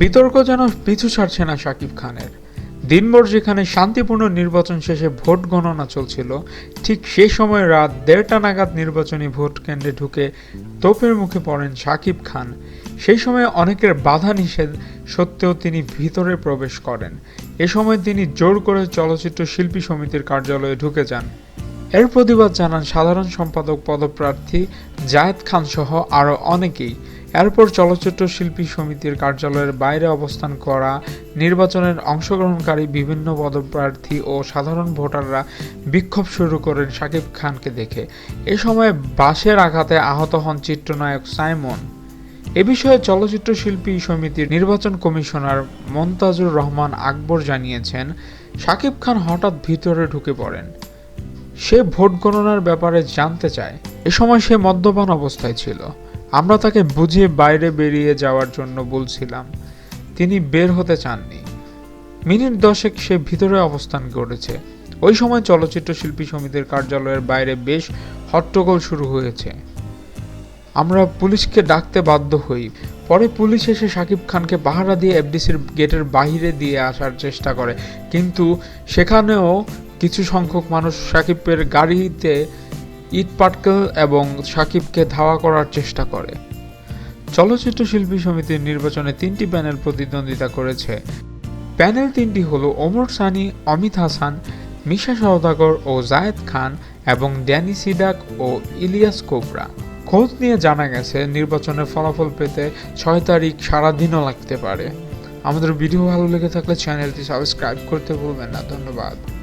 বিতর্ক যেন পিছু ছাড়ছে না শাকিব খানের। দিনভর যেখানে শান্তিপূর্ণ নির্বাচন শেষে ভোট গণনা চলছিল, ঠিক সে সময় রাত দেড়টা নাগাদ নির্বাচনী ভোট কেন্দ্রে ঢুকে তোপের মুখে পড়েন শাকিব খান। সেই সময় অনেকের বাধা নিষেধ সত্ত্বেও তিনি ভিতরে প্রবেশ করেন। এ সময় তিনি জোর করে চলচ্চিত্র শিল্পী সমিতির কার্যালয়ে ঢুকে যান। এর প্রতিবাদ জানান সাধারণ সম্পাদক পদপ্রার্থী জায়েদ খান সহ আরও অনেকেই। এরপর চলচ্চিত্র শিল্পী সমিতির কার্যালয়ের বাইরে অবস্থান করা, নির্বাচনের অংশগ্রহণকারী বিভিন্ন পদপ্রার্থী ও সাধারণ ভোটাররা বিক্ষোভ শুরু করেন শাকিব খানকে দেখে। এ সময় বাসের আঘাতে আহত হন চিত্রনায়ক সাইমন। এ বিষয়ে চলচ্চিত্র শিল্পী সমিতির নির্বাচন কমিশনার মন্তাজুর রহমান আকবর জানিয়েছেন, শাকিব খান হঠাৎ ভিতরে ঢুকে পড়েন। সে ভোট গণনার ব্যাপারে জানতে চায়। এ সময় সে মদ্যপান অবস্থায় ছিল। আমরা তাকে বুঝিয়ে বাইরে বেরিয়ে যাওয়ার জন্য বলছিলাম। তিনি বের হতে চাননি। মিনিট দশেক সে ভিতরে অবস্থান করেছে। ওই সময় চলচ্চিত্র শিল্পী সমিতির কার্যালয়ের বাইরে বেশ হট্টগোল শুরু হয়েছে। আমরা পুলিশকে ডাকতে বাধ্য হই। পরে পুলিশ এসে শাকিব খানকে পাহারা দিয়ে এফডিসির গেটের বাইরে দিয়ে আসার চেষ্টা করে। কিন্তু সেখানেও কিছু সংখ্যক মানুষ সাকিবের গাড়িতে ইট পাটকেল এবং সাকিবকে ধাওয়া করার চেষ্টা করে। চলচ্চিত্র শিল্পী সমিতির নির্বাচনে তিনটি প্যানেল প্রতিদ্বন্দ্বিতা করেছে। প্যানেল তিনটি হল ওমর সানি, অমিত হাসান, মিশা সওদাগর ও জায়েদ খান এবং ড্যানি সিডাক ও ইলিয়াস কোবরা। খোঁজ নিয়ে জানা গেছে, নির্বাচনের ফলাফল পেতে ছয় তারিখ সারাদিনও লাগতে পারে। আমাদের ভিডিও ভালো লেগে থাকলে চ্যানেলটি সাবস্ক্রাইব করতে ভুলবেন না। ধন্যবাদ।